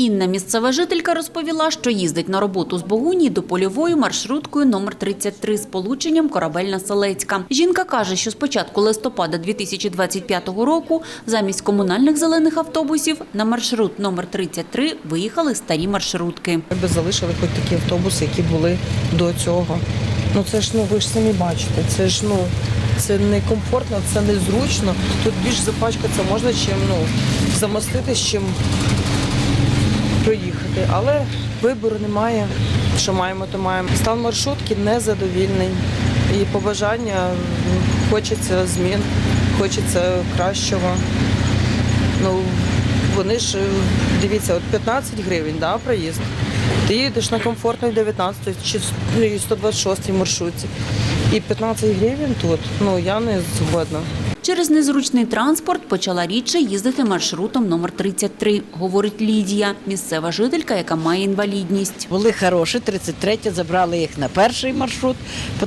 Інна, місцева жителька, розповіла, що їздить на роботу з Богуні до польової маршруткою номер 33 з полученням корабельна Селецька. Жінка каже, що з початку листопада 2025 року замість комунальних зелених автобусів на маршрут номер 33 виїхали старі маршрутки. Ми залишили хоч такі автобуси, які були до цього. Ну це ж ну ви ж самі бачите, це ж ну це не комфортно, це незручно. Тут більш запачкатися можна, чим ну замостити, чим проїхати. Але вибору немає. Що маємо, то маємо. Стан маршрутки незадовільний. І побажання хочеться змін, хочеться кращого. Ну, вони ж, дивіться, от 15 гривень, да, проїзд. Ти їдеш на комфортний 19 чи с- ну, і 126 маршрутці. І 15 гривень тут, ну я не згодна. Через незручний транспорт почала рідше їздити маршрутом номер 33, говорить Лідія, місцева жителька, яка має інвалідність. Були хороші, 33 забрали їх на перший маршрут,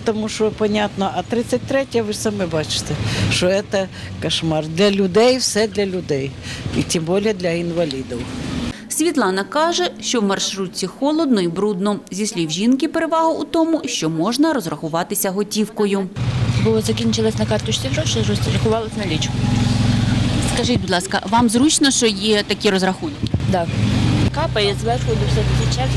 тому що понятно, а 33 ви ж самі бачите, що це кошмар. Для людей все для людей. І тим більше для інвалідів. Світлана каже, що в маршрутці холодно і брудно. Зі слів жінки, перевага у тому, що можна розрахуватися готівкою. Бо закінчились на карточці гроші, розрахувалися налічку. Скажіть, будь ласка, вам зручно, що є такі розрахунки? Так. Капає зверху, де все тече,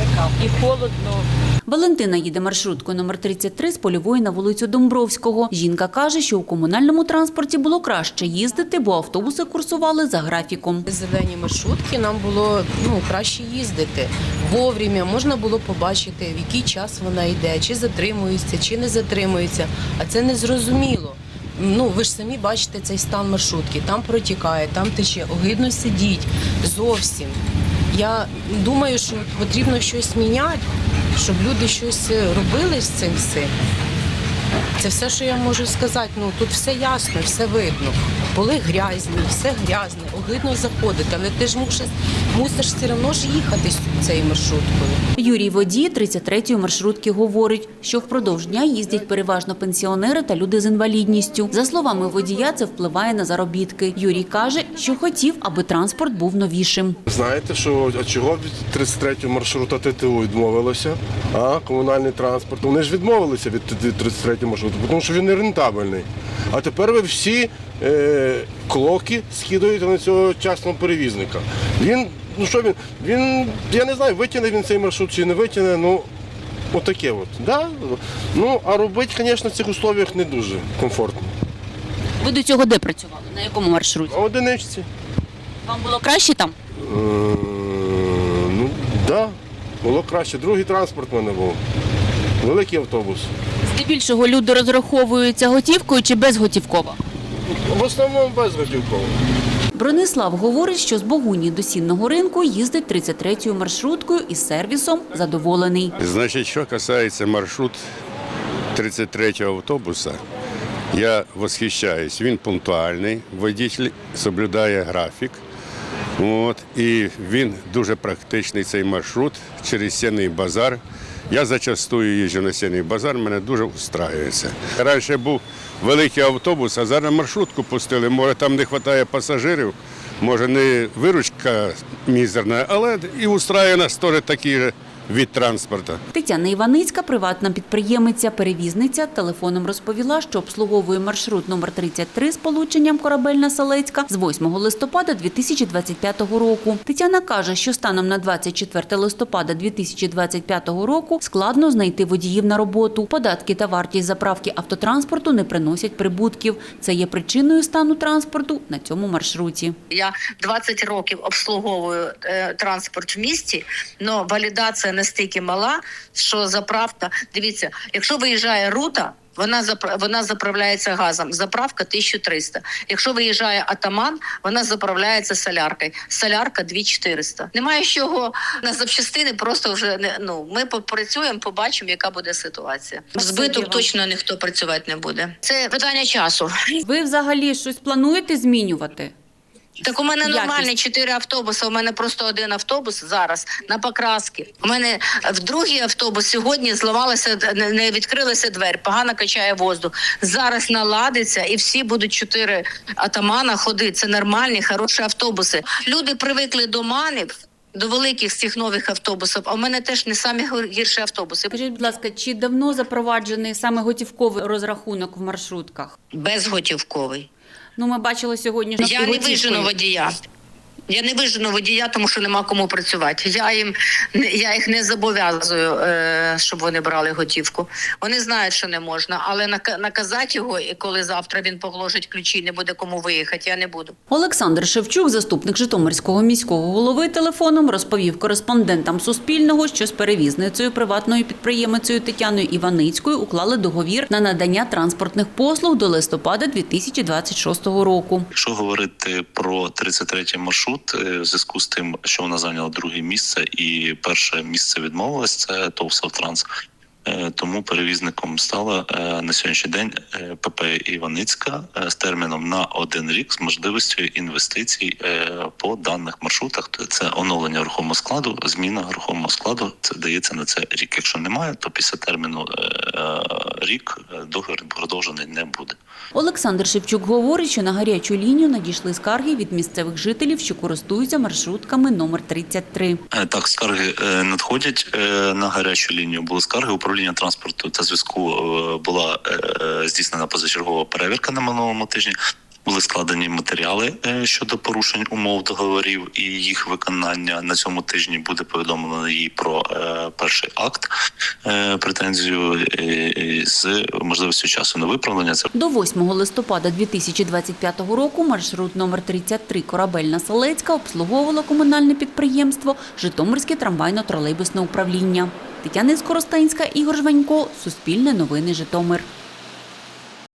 і холодно. Валентина їде маршруткою номер 33 з польової на вулицю Домбровського. Жінка каже, що у комунальному транспорті було краще їздити, бо автобуси курсували за графіком. Зелені маршрутки нам було ну краще їздити вовремя. Можна було побачити, в який час вона йде, чи затримується, чи не затримується. А це не зрозуміло. Ну ви ж самі бачите цей стан маршрутки. Там протікає, там тече. Огидно сидіть зовсім. Я думаю, що потрібно щось міняти, щоб люди щось робили з цим всім. Це все, що я можу сказати. Ну тут все ясно, все видно. Були грязні, все грязне, огидно заходити, але ти ж мусиш, мусиш все одно ж їхати з цією маршруткою. Юрій Водій 33-ї маршрутки говорить, що впродовж дня їздять переважно пенсіонери та люди з інвалідністю. За словами водія, це впливає на заробітки. Юрій каже, що хотів, аби транспорт був новішим. Знаєте, що а чого від 33 маршрута ТТУ відмовилося? А комунальний транспорт. Вони ж відмовилися від 33 маршруту, тому що він не рентабельний. А тепер ви всі е, клоки скидуєте на цього частного перевізника. Він, ну що він, він, я не знаю, витягне він цей маршрут чи не витягне, ну отаке от. Да? Ну, а робити, звісно, в цих условиях не дуже комфортно. Ви до цього де працювали? На якому маршруті? А одиничці. Вам було краще там? Е, Ну, так, да, було краще. Другий транспорт в мене був. Великий автобус. Здебільшого люди розраховуються готівкою чи безготівково? В основному безготівково. Бронислав говорить, що з Богуні до Сінного ринку їздить 33-ю маршруткою із сервісом задоволений. Значить, що касається маршрут 33-го автобуса, я восхищаюсь. Він пунктуальний, водитель соблюдає графік. От, і він дуже практичний цей маршрут через Сінний базар. Я зачастую їжджу на сіний базар, мене дуже устраюється. Раніше був великий автобус, а зараз маршрутку пустили. Може, там не вистачає пасажирів, може не виручка мізерна, але і устраює нас теж же від транспорту. Тетяна Іваницька, приватна підприємиця, перевізниця, телефоном розповіла, що обслуговує маршрут номер 33 з полученням корабельна Селецька з 8 листопада 2025 року. Тетяна каже, що станом на 24 листопада 2025 року складно знайти водіїв на роботу. Податки та вартість заправки автотранспорту не приносять прибутків. Це є причиною стану транспорту на цьому маршруті. Я 20 років обслуговую е, транспорт в місті, але валідація настільки мала, що заправка. Дивіться, якщо виїжджає рута. Вона вона заправляється газом. Заправка 1300. Якщо виїжджає атаман, вона заправляється соляркою. Солярка 2400. Немає з чого на запчастини. Просто вже не ну ми попрацюємо, побачимо, яка буде ситуація. Збиток точно ніхто працювати не буде. Це питання часу. Ви взагалі щось плануєте змінювати? Так у мене Якість. нормальні чотири автобуси. У мене просто один автобус зараз на покраски. У мене в другий автобус сьогодні зламалася, не- не відкрилася двері, погано качає воздух. Зараз наладиться, і всі будуть чотири атамана ходити. Це нормальні, хороші автобуси. Люди привикли до манів. до великих з цих нових автобусів. А в мене теж не самі гірші автобуси. Скажіть, будь ласка, чи давно запроваджений саме готівковий розрахунок в маршрутках? Безготівковий. Ну, ми бачили сьогодні, що Я не вижену водія. Я не вижену водія, тому що нема кому працювати. Я їм не- я їх не зобов'язую, е, щоб вони брали готівку. Вони знають, що не можна, але нака- наказати його, і коли завтра він положить ключі, не буде кому виїхати. Я не буду. Олександр Шевчук, заступник Житомирського міського голови, телефоном розповів кореспондентам Суспільного, що з перевізницею приватною підприємицею Тетяною Іваницькою уклали договір на надання транспортних послуг до листопада 2026 року. Якщо говорити про 33 маршрут, е, в зв'язку з тим, що вона зайняла друге місце, і перше місце відмовилось, це ТОВ «Савтранс». Е, Тому перевізником стала е, на сьогоднішній день ПП Іваницька з терміном на один рік з можливістю інвестицій по даних маршрутах. Це оновлення рухомого складу, зміна рухомого складу. Це дається на це рік. Якщо немає, то після терміну рік е, договір продовжений не буде. Олександр Шевчук говорить, що на гарячу лінію надійшли скарги від місцевих жителів, що користуються маршрутками номер 33. Е, Так, скарги е, надходять е, на гарячу лінію. Були скарги. Управління транспорту та зв'язку е, була е, здійснена позачергова перевірка на минулому тижні. Були складені матеріали е, щодо порушень умов договорів і їх виконання. На цьому тижні буде повідомлено їй про е, перший акт е, претензію з можливістю часу на виправлення. До 8 листопада 2025 року маршрут номер 33 Корабельна Солецька обслуговувало комунальне підприємство Житомирське трамвайно-тролейбусне управління. Тетяна Скоростенська, Ігор Жванько, Суспільне новини Житомир.